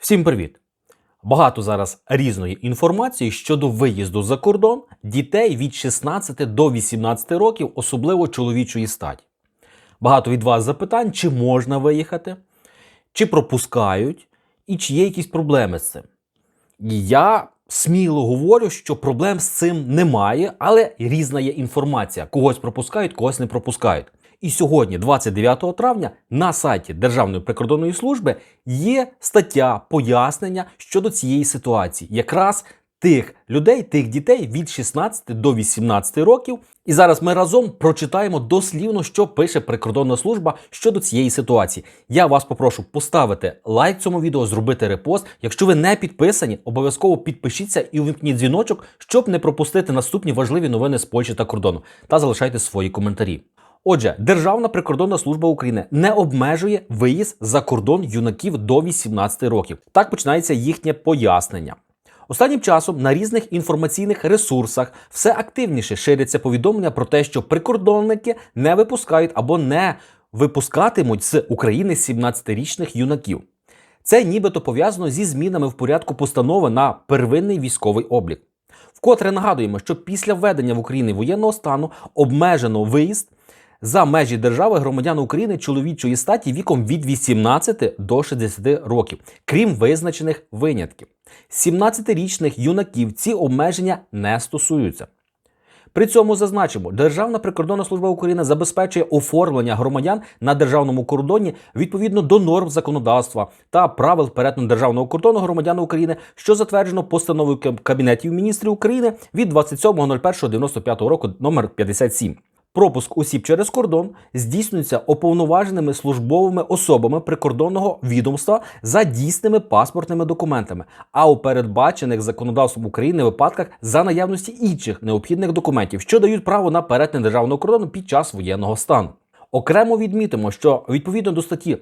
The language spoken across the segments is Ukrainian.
Всім привіт! Багато зараз різної інформації щодо виїзду за кордон дітей від 16 до 18 років, особливо чоловічої статі. Багато від вас запитань, чи можна виїхати, чи пропускають, і чи є якісь проблеми з цим. Я сміло говорю, що проблем з цим немає, але різна є інформація. Когось пропускають, когось не пропускають. І сьогодні, 29 травня, на сайті Державної прикордонної служби є стаття пояснення щодо цієї ситуації, якраз тих людей, тих дітей від 16 до 18 років. І зараз ми разом прочитаємо дослівно, що пише прикордонна служба щодо цієї ситуації. Я вас попрошу поставити лайк цьому відео, зробити репост. Якщо ви не підписані, обов'язково підпишіться і увімкніть дзвіночок, щоб не пропустити наступні важливі новини з Польщі та кордону. Та залишайте свої коментарі. Отже, Державна прикордонна служба України не обмежує виїзд за кордон юнаків до 18 років. Так починається їхнє пояснення. Останнім часом на різних інформаційних ресурсах все активніше ширяться повідомлення про те, що прикордонники не випускають або не випускатимуть з України 17-річних юнаків. Це нібито пов'язано зі змінами в порядку постанови на первинний військовий облік. Вкотре нагадуємо, що після введення в Україні воєнного стану обмежено виїзд за межі держави громадян України чоловічої статі віком від 18 до 60 років, крім визначених винятків. 17-річних юнаків ці обмеження не стосуються. При цьому зазначимо, Державна прикордонна служба України забезпечує оформлення громадян на державному кордоні відповідно до норм законодавства та правил перетину державного кордону громадян України, що затверджено постановою Кабінетів міністрів України від 27.01.95 року номер 57. Пропуск осіб через кордон здійснюється уповноваженими службовими особами прикордонного відомства за дійсними паспортними документами, а у передбачених законодавством України випадках за наявності інших необхідних документів, що дають право на перетин державного кордону під час воєнного стану. Окремо відмітимо, що відповідно до статті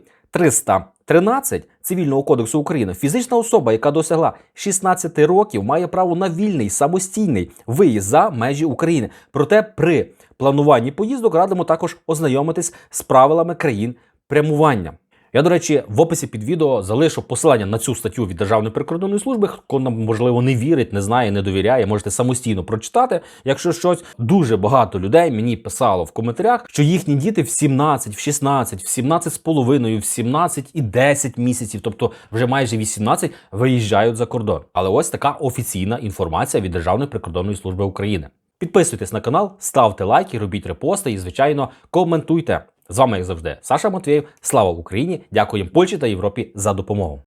313 Цивільного кодексу України фізична особа, яка досягла 16 років, має право на вільний самостійний виїзд за межі України. Проте при плануванні поїздок радимо також ознайомитись з правилами країн прямування. Я, до речі, в описі під відео залишу посилання на цю статтю від Державної прикордонної служби. Хто нам можливо не вірить, не знає, не довіряє, можете самостійно прочитати. Якщо щось дуже багато людей мені писало в коментарях, що їхні діти в 17, в 16, в 17 з половиною, в 17 і 10 місяців, тобто вже майже 18, виїжджають за кордон. Але ось така офіційна інформація від Державної прикордонної служби України. Підписуйтесь на канал, ставте лайки, робіть репости і, звичайно, коментуйте. З вами, як завжди, Саша Матвєєв. Слава Україні! Дякуємо Польщі та Європі за допомогу.